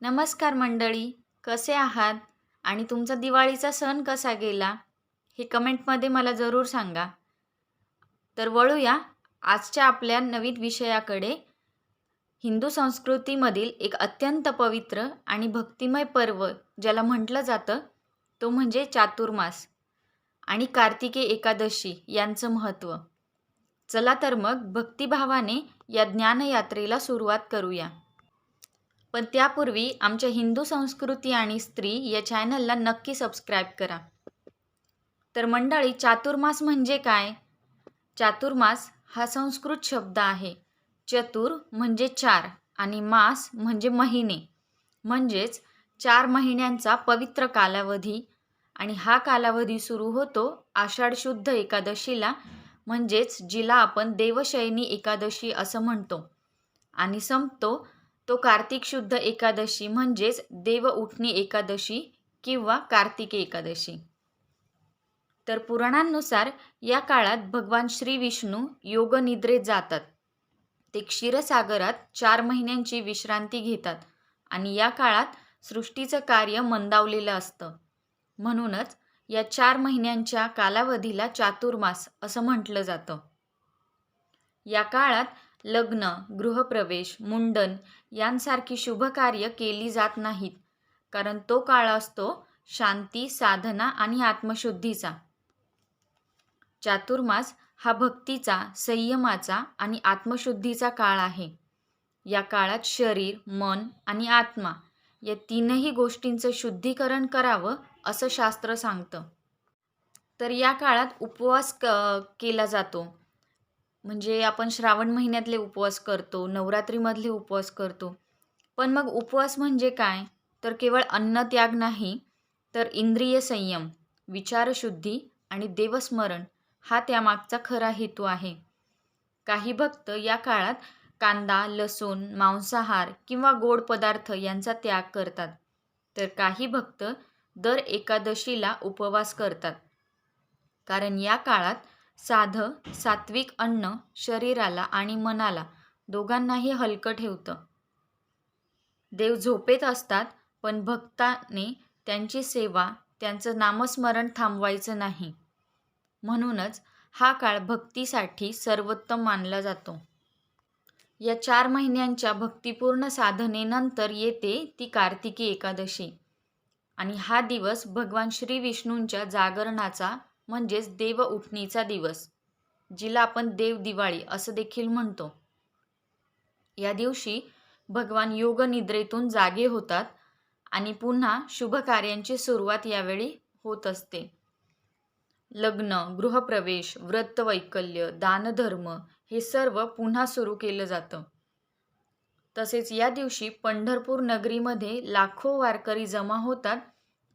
नमस्कार मंडळी कसे आहात? आणि तुमचा दिवाळीचा सण कसा गेला? हे कमेंटमध्ये मला जरूर सांगा. तर वळूया आजच्या आपल्या नवीन विषयाकडे. हिंदू संस्कृतीमधील एक अत्यंत पवित्र आणि भक्तिमय पर्व ज्याला म्हटलं जातं तो म्हणजे चातुर्मास आणि कार्तिकी एकादशी यांचं महत्त्व. चला तर मग भक्तिभावाने या ज्ञानयात्रेला सुरुवात करूया. पण त्यापूर्वी आमच्या हिंदू संस्कृती आणि स्त्री या चॅनलला नक्की सबस्क्राईब करा. तर मंडळी चातुर्मास म्हणजे काय? चातुर्मास हा संस्कृत शब्द आहे. चतुर म्हणजे चार आणि मास म्हणजे महिने. म्हणजेच चार महिन्यांचा पवित्र कालावधी आणि हा कालावधी सुरू होतो आषाढ शुद्ध एकादशीला. म्हणजेच जिला आपण देवशयनी एकादशी असं म्हणतो आणि संपतो तो कार्तिक शुद्ध एकादशी म्हणजेच देव उठणी एकादशी किंवा कार्तिकी एकादशी. तर पुराणांनुसार या काळात भगवान श्री विष्णू योगनिद्रेत जातात. ते क्षीरसागरात चार महिन्यांची विश्रांती घेतात आणि या काळात सृष्टीचं कार्य मंदावलेलं असतं. म्हणूनच या चार महिन्यांच्या कालावधीला चातुर्मास असं म्हटलं जातं. या काळात लग्न गृहप्रवेश मुंडन यांसारखी शुभकार्य केली जात नाहीत. कारण तो काळ असतो शांती साधना आणि आत्मशुद्धीचा. चातुर्मास हा भक्तीचा संयमाचा आणि आत्मशुद्धीचा काळ आहे. या काळात शरीर मन आणि आत्मा या तीनही गोष्टींचं शुद्धीकरण करावं असं शास्त्र सांगतं. तर या काळात उपवास क केला जातो. म्हणजे आपण श्रावण महिन्यातले उपवास करतो नवरात्रीमधले उपवास करतो. पण मग उपवास म्हणजे काय? तर केवळ अन्नत्याग नाही तर इंद्रिय संयम विचारशुद्धी आणि देवस्मरण हा त्यामागचा खरा हेतू आहे. काही भक्त या काळात कांदा लसूण मांसाहार किंवा गोड पदार्थ यांचा त्याग करतात. तर काही भक्त दर एकादशीला उपवास करतात. कारण या काळात साधं सात्विक अन्न शरीराला आणि मनाला दोघांनाही हलकं ठेवतं. देव झोपेत असतात पण भक्ताने त्यांची सेवा त्यांचं नामस्मरण थांबवायचं नाही. म्हणूनच हा काळ भक्तीसाठी सर्वोत्तम मानला जातो. या चार महिन्यांच्या भक्तिपूर्ण साधनेनंतर येते ती कार्तिकी एकादशी. आणि हा दिवस भगवान श्री विष्णूंच्या जागरणाचा म्हणजेच देव उठणीचा दिवस जिला आपण देव दिवाळी असं देखील म्हणतो. या दिवशी भगवान योग निद्रेतून जागे होतात आणि पुन्हा शुभ कार्यांची सुरुवात यावेळी होत असते. लग्न गृहप्रवेश व्रतवैकल्य दानधर्म हे सर्व पुन्हा सुरू केलं जातं. तसेच या दिवशी पंढरपूर नगरीमध्ये लाखो वारकरी जमा होतात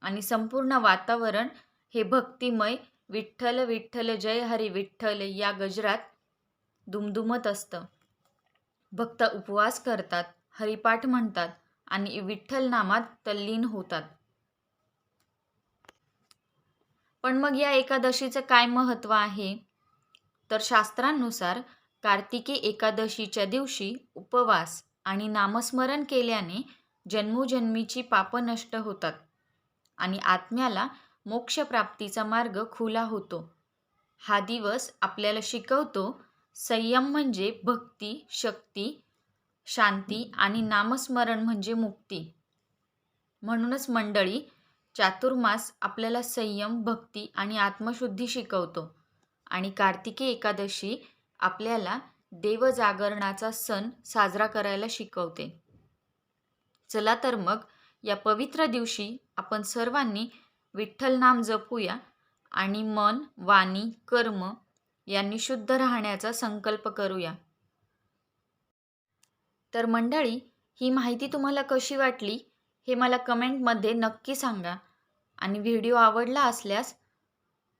आणि संपूर्ण वातावरण हे भक्तिमय विठ्ठल विठ्ठल जय हरी विठ्ठल या गजरात दुमदुमत असतं. भक्त उपवास करतात हरिपाठ म्हणतात आणि विठ्ठल नामात तल्लीन होतात. पण मग या एकादशीचं काय महत्त्व आहे? तर शास्त्रांनुसार कार्तिकी एकादशीच्या दिवशी उपवास आणि नामस्मरण केल्याने जन्मोजन्मीची पापं नष्ट होतात आणि आत्म्याला मोक्षप्राप्तीचा मार्ग खुला होतो. हा दिवस आपल्याला शिकवतो संयम म्हणजे भक्ती शक्ती शांती आणि नामस्मरण म्हणजे मुक्ती. म्हणूनच मंडळी चातुर्मास आपल्याला संयम भक्ती आणि आत्मशुद्धी शिकवतो आणि कार्तिकी एकादशी आपल्याला देवजागरणाचा सण साजरा करायला शिकवते. चला तर मग या पवित्र दिवशी आपण सर्वांनी विठ्ठल नाम जपूया आणि मन वाणी कर्म यांनी शुद्ध राहण्याचा संकल्प करूया. तर मंडळी ही माहिती तुम्हाला कशी वाटली हे मला कमेंटमध्ये नक्की सांगा आणि व्हिडिओ आवडला असल्यास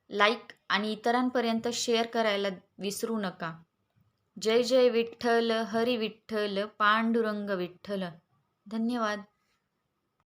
लाईक आणि इतरांपर्यंत शेअर करायला विसरू नका. जय जय विठ्ठल हरी विठ्ठल पांडुरंग विठ्ठल. धन्यवाद.